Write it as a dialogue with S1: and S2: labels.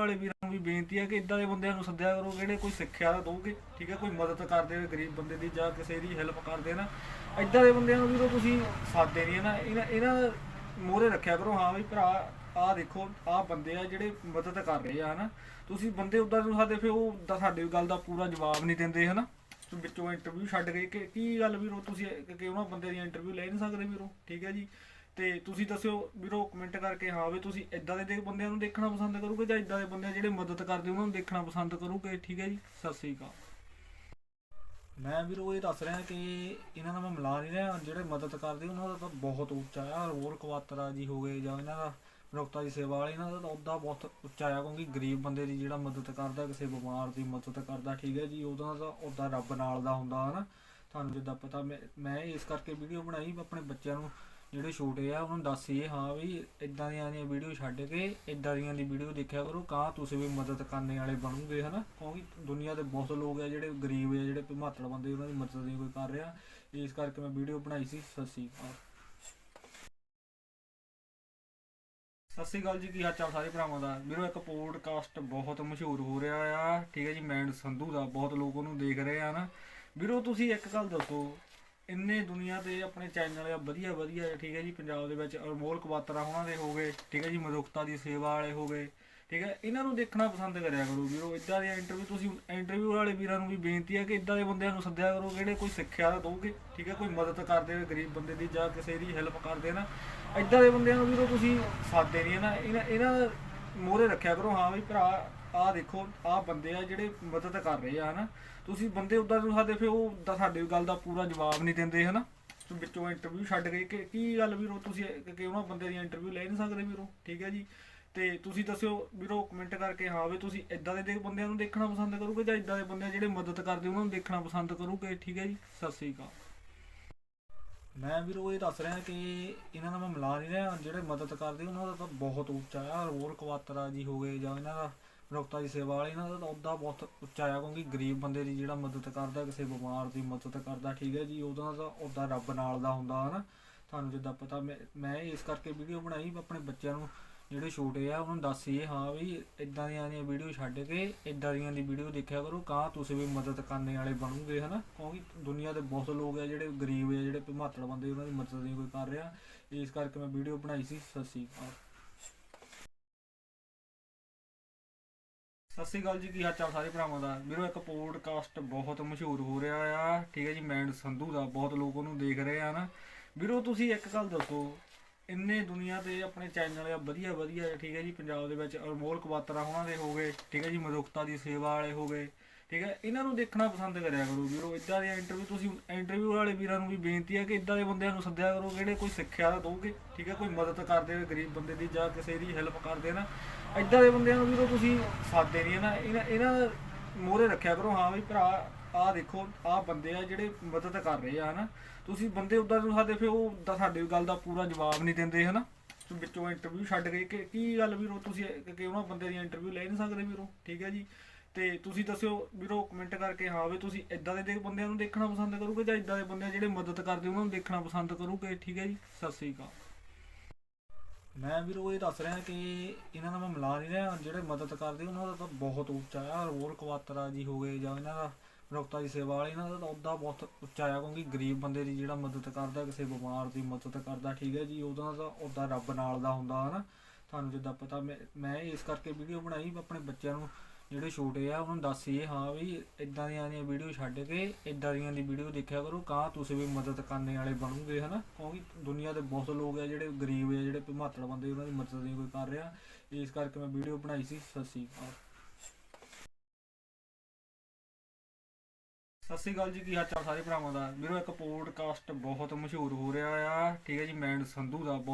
S1: ਵਾਲੇ ਵੀਰਾਂ ਨੂੰ ਵੀ ਬੇਨਤੀ ਹੈ ਕਿ ਇਦਾਂ ਦੇ ਬੰਦਿਆਂ ਨੂੰ ਸੱਦਿਆ ਕਰੋ, ਜਿਹੜੇ ਕੋਈ ਸਿੱਖਿਆ ਦਾ ਦੋਗੇ ਠੀਕ ਹੈ ਕੋਈ ਮਦਦ ਕਰਦੇ ਹੋਏ ਗਰੀਬ ਬੰਦੇ ਦੀ ਜਾਂ ਕਿਸੇ ਦੀ ਹੈਲਪ ਕਰਦੇ ਨਾ। ਇਦਾਂ ਦੇ ਬੰਦਿਆਂ ਨੂੰ ਵੀਰੋ ਤੁਸੀਂ ਸਾਦੇ ਨਹੀਂ ਨਾ, ਇਹਨਾਂ ਇਹਨਾਂ ਮੋਹਰੇ ਰੱਖਿਆ ਕਰੋ, ਹਾਂ ਵੀ ਭਰਾ, ਆਹ ਦੇਖੋ, ਆਹ ਬੰਦੇ ਆ ਜਿਹੜੇ ਮਦਦ ਕਰ ਰਹੇ ਆ, ਹਨਾ। ਤੁਸੀਂ ਬੰਦੇ ਉਦਾਂ ਨੂੰ ਸਾਡੇ, ਫਿਰ ਉਹ ਸਾਡੇ ਗੱਲ ਦਾ ਪੂਰਾ ਜਵਾਬ ਨਹੀਂ ਦਿੰਦੇ, ਹਨਾ। ਵਿੱਚੋਂ ਇੰਟਰਵਿਊ ਛੱਡ ਗਏ ਕਿ, ਕੀ ਗੱਲ ਵੀਰੋ, ਤੁਸੀਂ ਕਿ ਉਹਨਾਂ ਬੰਦੇ ਦੀ ਇੰਟਰਵਿਊ ਲੈ ਨਹੀਂ ਸਕਦੇ ਵੀਰੋ, ਠੀਕ ਹੈ ਜੀ। ਤੇ ਤੁਸੀਂ ਦੱਸਿਓ ਵੀਰੋ ਕਮੈਂਟ ਕਰਕੇ, ਹਾਂ ਵੀ ਤੁਸੀਂ ਇਦਾਂ ਦੇ ਦੇ ਬੰਦਿਆਂ ਨੂੰ ਦੇਖਣਾ ਪਸੰਦ ਕਰੋਗੇ ਜਾਂ ਇਦਾਂ ਦੇ ਬੰਦੇ ਜਿਹੜੇ ਮਦਦ ਕਰਦੇ ਉਹਨਾਂ ਨੂੰ ਦੇਖਣਾ ਪਸੰਦ ਕਰੋਗੇ? ਠੀਕ ਹੈ ਜੀ, ਸਤਿ ਸ੍ਰੀ ਅਕਾਲ। ਮੈਂ ਵੀਰੋ ਇਹ ਦੱਸ ਰਿਹਾ ਕਿ ਇਹਨਾਂ ਦਾ ਮੈਂ ਮਿਲਾ ਨਹੀਂ ਰਿਹਾ ਜਿਹੜੇ ਮਦਦ ਕਰਦੇ ਉਹਨਾਂ ਦਾ ਤਾਂ ਬਹੁਤ ਉੱਚਾ ਆ। ਰੋਲ ਕਵਾਤਰਾ ਜੀ ਹੋ ਗਏ ਜਾਂ ਇਹਨਾਂ ਦਾ ਮਨੁੱਖਤਾ ਦੀ ਸੇਵਾ ਵਾਲੇ, ਇਹਨਾਂ ਦਾ ਤਾਂ ਉਹਦਾ ਬਹੁਤ ਉੱਚਾ ਆ ਕਿਉਂਕਿ ਗਰੀਬ ਬੰਦੇ ਦੀ ਜਿਹੜਾ ਮਦਦ ਕਰਦਾ, ਕਿਸੇ ਬਿਮਾਰ ਦੀ ਮਦਦ ਕਰਦਾ, ਠੀਕ ਹੈ ਜੀ, ਉਹਦਾ ਤਾਂ ਉਹਦਾ ਰੱਬ ਨਾਲ ਦਾ ਹੁੰਦਾ ਹਨਾ। ਤੁਹਾਨੂੰ ਜਿੱਦਾਂ ਪਤਾ ਮੈਂ ਮੈਂ ਇਸ ਕਰਕੇ ਵੀਡੀਓ ਬਣਾਈ ਆਪਣੇ ਬੱਚਿਆਂ ਨੂੰ ਜਿਹੜੇ ਛੋਟੇ ਆ, ਉਹਨਾਂ ਨੂੰ ਦੱਸੀਏ ਹਾਂ ਵੀ ਇਦਾਂ ਦੀਆਂ ਦੀਆਂ ਵੀਡੀਓ ਛੱਡ ਕੇ ਇਦਾਂ ਦੀਆਂ ਦੀ ਵੀਡੀਓ ਦੇਖਿਆ ਕਰੋ ਕਾਂ ਤੁਸੀਂ ਵੀ ਮਦਦ ਕਰਨ ਵਾਲੇ ਬਣੋਗੇ, ਹਨਾ? ਕਿਉਂਕਿ ਦੁਨੀਆ ਦੇ ਬਹੁਤ ਲੋਕ ਆ ਜਿਹੜੇ ਗਰੀਬ ਆ, ਜਿਹੜੇ ਮਾਤੜ ਬੰਦੇ, ਉਹਨਾਂ ਦੀ ਮਦਦ ਨਹੀਂ ਕੋਈ ਕਰ ਰਿਹਾ। ਇਸ ਕਰਕੇ ਮੈਂ ਵੀਡੀਓ ਬਣਾਈ ਸੀ, ਸਤਿ ਸ੍ਰੀ ਅਕਾਲ। ਸਤਿ ਸ੍ਰੀ ਅਕਾਲ ਜੀ, ਕੀ ਹਾਲ ਚਾਲ ਸਾਰੇ ਭਰਾਵਾਂ ਦਾ? ਵੀਰੋ, ਇੱਕ ਪੋਡਕਾਸਟ ਬਹੁਤ ਮਸ਼ਹੂਰ ਹੋ ਰਿਹਾ ਆ, ਠੀਕ ਹੈ ਜੀ ਮੈਂਡ ਸੰਧੂ ਦਾ, ਬਹੁਤ ਲੋਕ ਉਹਨੂੰ ਦੇਖ ਰਹੇ ਆ ਨਾ ਵੀਰੋ, ਤੁਸੀਂ ਇੱਕ ਗੱਲ ਦੱਸੋ ਇੰਨੇ ਦੁਨੀਆ ਤੇ ਆਪਣੇ ਚੈਨਲ ਆ, ਵਧੀਆ ਵਧੀਆ, ਠੀਕ ਹੈ ਜੀ, ਪੰਜਾਬ ਦੇ ਵਿੱਚ ਅਨਮੋਲ ਕਵਾਤਰਾ ਉਹਨਾਂ ਦੇ ਹੋ ਗਏ, ਠੀਕ ਹੈ ਜੀ, ਮਨੁੱਖਤਾ ਦੀ ਸੇਵਾ ਵਾਲੇ ਹੋ ਗਏ, ਠੀਕ ਹੈ, ਇਹਨਾਂ ਨੂੰ ਦੇਖਣਾ ਪਸੰਦ ਕਰਿਆ ਕਰੋ ਵੀਰੋ ਇਦਾਂ ਦੇ ਇੰਟਰਵਿਊ ਤੁਸੀਂ ਇੰਟਰਵਿਊ ਵਾਲੇ ਵੀਰਾਂ ਨੂੰ ਵੀ ਬੇਨਤੀ ਹੈ ਕਿ ਇਦਾਂ ਦੇ ਬੰਦਿਆਂ ਨੂੰ ਸੱਦਿਆ ਕਰੋ, ਜਿਹੜੇ ਕੋਈ ਸਿੱਖਿਆ ਦਾ ਦੋਗੇ ਠੀਕ ਹੈ, ਕੋਈ ਮਦਦ ਕਰਦੇ ਹੋਏ ਗਰੀਬ ਬੰਦੇ ਦੀ ਜਾਂ ਕਿਸੇ ਦੀ ਹੈਲਪ ਕਰਦੇ ਨਾ ਇਦਾਂ ਦੇ ਬੰਦਿਆਂ ਨੂੰ ਵੀਰੋ ਤੁਸੀਂ ਸਾਦੇ ਨਹੀਂ ਹੈ ਨਾ, ਇਹਨਾਂ ਇਹਨਾਂ ਮੋਹਰੇ ਰੱਖਿਆ ਕਰੋ, ਹਾਂ ਵੀ ਭਰਾ ਆਹ ਦੇਖੋ, ਆਹ ਬੰਦੇ ਆ ਜਿਹੜੇ ਮਦਦ ਕਰ ਰਹੇ ਆ, ਹਨਾ? ਤੁਸੀਂ ਬੰਦੇ ਉਦਾਂ ਨੂੰ ਸਾਡੇ ਫਿਰ ਉਹ ਤਾਂ ਸਾਡੀ ਗੱਲ ਦਾ ਪੂਰਾ ਜਵਾਬ ਨਹੀਂ ਦਿੰਦੇ, ਹਨਾ? ਵਿੱਚੋਂ ਇੰਟਰਵਿਊ ਛੱਡ ਗਏ ਕਿ ਕੀ ਗੱਲ ਵੀਰੋ, ਤੁਸੀਂ ਕਿ- ਉਹਨਾਂ ਬੰਦੇ ਦੀ ਇੰਟਰਵਿਊ ਲੈ ਨਹੀਂ ਸਕਦੇ ਵੀਰੋ? ਠੀਕ ਹੈ ਜੀ? ਤੇ ਤੁਸੀਂ ਦੱਸਿਓ ਵੀਰੋ ਕਮੈਂਟ ਕਰਕੇ, ਹਾਂ ਵੀ ਤੁਸੀਂ ਇਦਾਂ ਦੇ ਬੰਦਿਆਂ ਨੂੰ ਦੇਖਣਾ ਪਸੰਦ ਕਰੋਗੇ ਜਾਂ ਇਦਾਂ ਦੇ ਬੰਦੇ ਜਿਹੜੇ ਮਦਦ ਕਰਦੇ, ਉਹਨਾਂ ਨੂੰ ਦੇਖਣਾ ਪਸੰਦ ਕਰੋਗੇ? ਠੀਕ ਹੈ ਜੀ? ਸਤਿ ਸ੍ਰੀ ਅਕਾਲ। ਮੈਂ ਵੀਰੋ ਇਹ ਦੱਸ ਰਿਹਾ ਕਿ ਇਹਨਾਂ ਦਾ ਮੈਂ ਮਿਲਾ ਨਹੀਂ ਰਿਹਾ, ਜਿਹੜੇ ਮਦਦ ਕਰਦੇ, ਉਹਨਾਂ ਦਾ ਤਾਂ ਬਹੁਤ ਉੱਚਾ ਆ ਰੋਲ ਕਵਾਤਰਾ ਜੀ ਹੋ ਗਏ ਜਾਂ ਇਹਨਾਂ ਦਾ ਮਨੁੱਖਤਾ ਦੀ ਸੇਵਾ ਵਾਲੇ, ਇਹਨਾਂ ਦਾ ਤਾਂ ਉਹਦਾ ਬਹੁਤ ਉੱਚਾ ਆ, ਕਿਉਂਕਿ ਗਰੀਬ ਬੰਦੇ ਦੀ ਜਿਹੜਾ ਮਦਦ ਕਰਦਾ, ਕਿਸੇ ਬਿਮਾਰ ਦੀ ਮਦਦ ਕਰਦਾ, ਠੀਕ ਹੈ ਜੀ, ਉਹਦਾ ਤਾਂ ਉਹਦਾ ਰੱਬ ਨਾਲ ਦਾ ਹੁੰਦਾ, ਹਨਾ। ਤੁਹਾਨੂੰ ਜਿੱਦਾਂ ਪਤਾ, ਮੈਂ ਮੈਂ ਇਸ ਕਰਕੇ ਵੀਡੀਓ ਬਣਾਈ, ਵੀ ਆਪਣੇ ਬੱਚਿਆਂ ਨੂੰ ਜਿਹੜੇ ਛੋਟੇ ਆ, ਉਹਨਾਂ ਨੂੰ ਦੱਸੀਏ ਹਾਂ ਵੀ ਇਦਾਂ ਦੀਆਂ ਦੀਆਂ ਵੀਡੀਓ ਛੱਡ ਕੇ ਇਦਾਂ ਦੀਆਂ ਦੀ ਵੀਡੀਓ ਦੇਖਿਆ ਕਰੋ, ਕਾਂ ਤੁਸੀਂ ਵੀ ਮਦਦ ਕਰਨ ਵਾਲੇ ਬਣੋਗੇ, ਹਨਾ। ਕਿਉਂਕਿ ਦੁਨੀਆ ਦੇ ਬਹੁਤ ਲੋਕ ਆ, ਜਿਹੜੇ ਗਰੀਬ ਆ, ਜਿਹੜੇ ਮਾਤੜ ਬੰਦੇ, ਉਹਨਾਂ ਦੀ ਮਦਦ ਨਹੀਂ ਕੋਈ ਕਰ ਰਿਹਾ। ਇਸ ਕਰਕੇ ਮੈਂ ਵੀਡੀਓ ਬਣਾਈ ਸੀ, ਸਤਿ ਸਤਿ ਸ੍ਰੀ ਅਕਾਲ ਜੀ, ਕੀ ਹਾਲ ਚਾਲ ਸਾਰੇ ਭਰਾਵਾਂ ਦਾ? ਵੀਰੋ, ਇੱਕ ਪੋਡਕਾਸਟ ਬਹੁਤ ਮਸ਼ਹੂਰ ਹੋ ਰਿਹਾ ਆ। ਠੀਕ ਹੈ ਜੀ ਮੈਂਡ ਸੰਧੂ ਦਾ, ਬਹੁਤ ਲੋਕ ਉਹਨੂੰ ਦੇਖ ਰਹੇ ਆ ਨਾ। ਵੀਰੋ, ਤੁਸੀਂ ਇੱਕ ਗੱਲ ਦੱਸੋ, ਇੰਨੇ ਦੁਨੀਆ ਤੇ ਆਪਣੇ ਚੈਨਲ ਆ, ਵਧੀਆ ਵਧੀਆ, ਠੀਕ ਹੈ ਜੀ, ਪੰਜਾਬ ਦੇ ਵਿੱਚ ਅਨਮੋਲ ਕਵਾਤਰਾ ਉਹਨਾਂ ਦੇ ਹੋ ਗਏ, ਠੀਕ ਹੈ ਜੀ, ਮਨੁੱਖਤਾ ਦੀ ਸੇਵਾ ਵਾਲੇ ਹੋ ਗਏ। ਠੀਕ ਹੈ, ਇਹਨਾਂ ਨੂੰ ਦੇਖਣਾ ਪਸੰਦ ਕਰਿਆ ਕਰੋ ਵੀਰੋ ਇਦਾਂ ਦੀਆਂ ਇੰਟਰਵਿਊ ਤੁਸੀਂ ਇੰਟਰਵਿਊ ਵਾਲੇ ਵੀਰਾਂ ਨੂੰ ਵੀ ਬੇਨਤੀ ਹੈ ਕਿ ਇਦਾਂ ਦੇ ਬੰਦਿਆਂ ਨੂੰ ਸੱਦਿਆ ਕਰੋ, ਜਿਹੜੇ ਕੋਈ ਸਿੱਖਿਆ ਦਾ ਦੋਗੇ ਠੀਕ ਹੈ, ਕੋਈ ਮਦਦ ਕਰਦੇ ਹੋਏ ਗਰੀਬ ਬੰਦੇ ਦੀ ਜਾਂ ਕਿਸੇ ਦੀ ਹੈਲਪ ਕਰਦੇ ਨਾ ਇਦਾਂ ਦੇ ਬੰਦਿਆਂ ਨੂੰ ਵੀਰੋ ਤੁਸੀਂ ਸਾਦੇ ਨਹੀਂ ਹੈ ਨਾ, ਇਹਨਾਂ ਇਹਨਾਂ ਮੋਹਰੇ ਰੱਖਿਆ ਕਰੋ, ਹਾਂ ਵੀ ਭਰਾ, ਆਹ ਦੇਖੋ, ਆਹ ਬੰਦੇ ਆ ਜਿਹੜੇ ਮਦਦ ਕਰ ਰਹੇ ਆ, ਹਨਾ, ਤੁਸੀਂ ਬੰਦੇ ਉਦਾਂ ਨੂੰ ਸਾਡੇ, ਫਿਰ ਉਹ ਤਾਂ ਸਾਡੀ ਗੱਲ ਦਾ ਪੂਰਾ ਜਵਾਬ ਨਹੀਂ ਦਿੰਦੇ, ਹਨਾ, ਤੇ ਵਿੱਚੋਂ ਇੰਟਰਵਿਊ ਛੱਡ ਗਏ ਕਿ, ਕੀ ਗੱਲ ਵੀਰੋ, ਤੁਸੀਂ ਕਿ ਉਹਨਾਂ ਬੰਦੇ ਦੀ ਇੰਟਰਵਿਊ ਲੈ ਨਹੀਂ ਸਕਦੇ ਵੀਰੋ, ਠੀਕ ਹੈ ਜੀ ਤੇ ਤੁਸੀਂ ਦੱਸਿਓ, ਵੀਰੋ ਕਮੈਂਟ ਕਰਕੇ, ਹਾਂ ਵੀ ਤੁਸੀਂ ਇਦਾਂ ਦੇ ਬੰਦਿਆਂ ਨੂੰ ਦੇਖਣਾ ਪਸੰਦ ਕਰੋਗੇ ਜਾਂ ਇਦਾਂ ਦੇ ਬੰਦੇ ਜਿਹੜੇ ਮਦਦ ਕਰਦੇ ਉਹਨਾਂ ਨੂੰ ਦੇਖਣਾ ਪਸੰਦ ਕਰੋਗੇ? ਠੀਕ ਹੈ ਜੀ, ਸਤਿ ਸ੍ਰੀ ਅਕਾਲ। ਮੈਂ ਵੀਰੋ ਇਹ ਦੱਸ ਰਿਹਾ ਕਿ ਇਹਨਾਂ ਦਾ ਮੈਂ ਮਿਲਾ ਨਹੀਂ ਰਿਹਾ, ਜਿਹੜੇ ਮਦਦ ਕਰਦੇ ਉਹਨਾਂ ਦਾ ਤਾਂ ਬਹੁਤ ਉੱਚਾ ਆ, ਰੋਲ ਕਵਾਤਰਾ ਜੀ ਹੋ ਗਏ ਜਾਂ ਇਹਨਾਂ ਦਾ ਮਨੁੱਖਤਾ ਦੀ ਸੇਵਾ ਵਾਲੇ, ਇਹਨਾਂ ਦਾ ਤਾਂ ਉਹਦਾ ਬਹੁਤ ਉੱਚਾ ਆ, ਕਿਉਂਕਿ ਗਰੀਬ ਬੰਦੇ ਦੀ ਜਿਹੜਾ ਮਦਦ ਕਰਦਾ, ਕਿਸੇ ਬਿਮਾਰ ਦੀ ਮਦਦ ਕਰਦਾ, ਠੀਕ ਹੈ ਜੀ, ਉਹਦਾ ਤਾਂ ਉਹਦਾ ਰੱਬ ਨਾਲ ਦਾ ਹੁੰਦਾ, ਹਨਾ? ਤੁਹਾਨੂੰ ਜਿੱਦਾਂ ਪਤਾ, ਮੈਂ ਮੈਂ ਇਸ ਕਰਕੇ ਵੀਡੀਓ ਬਣਾਈ ਵੀ ਆਪਣੇ ਬੱਚਿਆਂ ਨੂੰ ਜਿਹੜੇ ਛੋਟੇ ਆ, ਉਹਨਾਂ ਨੂੰ ਦੱਸੀਏ ਹਾਂ ਵੀ ਇਦਾਂ ਦੀਆਂ ਦੀਆਂ ਵੀਡੀਓ ਛੱਡ ਕੇ ਇਦਾਂ ਦੀਆਂ ਦੀ ਵੀਡੀਓ ਦੇਖਿਆ ਕਰੋ ਕਾਂ ਤੁਸੀਂ ਵੀ ਮਦਦ ਕਰਨੇ ਵਾਲੇ ਬਣੋਗੇ, ਹਨਾ? ਕਿਉਂਕਿ ਦੁਨੀਆ ਦੇ ਬਹੁਤ ਲੋਕ ਆ ਜਿਹੜੇ ਗਰੀਬ ਆ, ਜਿਹੜੇ ਮਾਤੜ ਬੰਦੇ, ਉਹਨਾਂ ਦੀ ਮਦਦ ਨਹੀਂ ਕੋਈ ਕਰ ਰਿਹਾ। ਇਸ ਕਰਕੇ ਮੈਂ ਵੀਡੀਓ ਬਣਾਈ ਸੀ, ਸਤਿ ਸ੍ਰੀ ਅਕਾਲ। ਸਤਿ ਸ੍ਰੀ ਅਕਾਲ ਜੀ, ਕੀ ਹਾਲ ਚਾਲ ਸਾਰੇ ਭਰਾਵਾਂ ਦਾ? ਵੀਰੋ ਇੱਕ ਪੋਡਕਾਸਟ ਬਹੁਤ ਮਸ਼ਹੂਰ ਹੋ ਰਿਹਾ ਆ, ਠੀਕ ਹੈ ਜੀ ਮੈਂਡ ਸੰਧੂ ਦਾ ਬਹੁਤ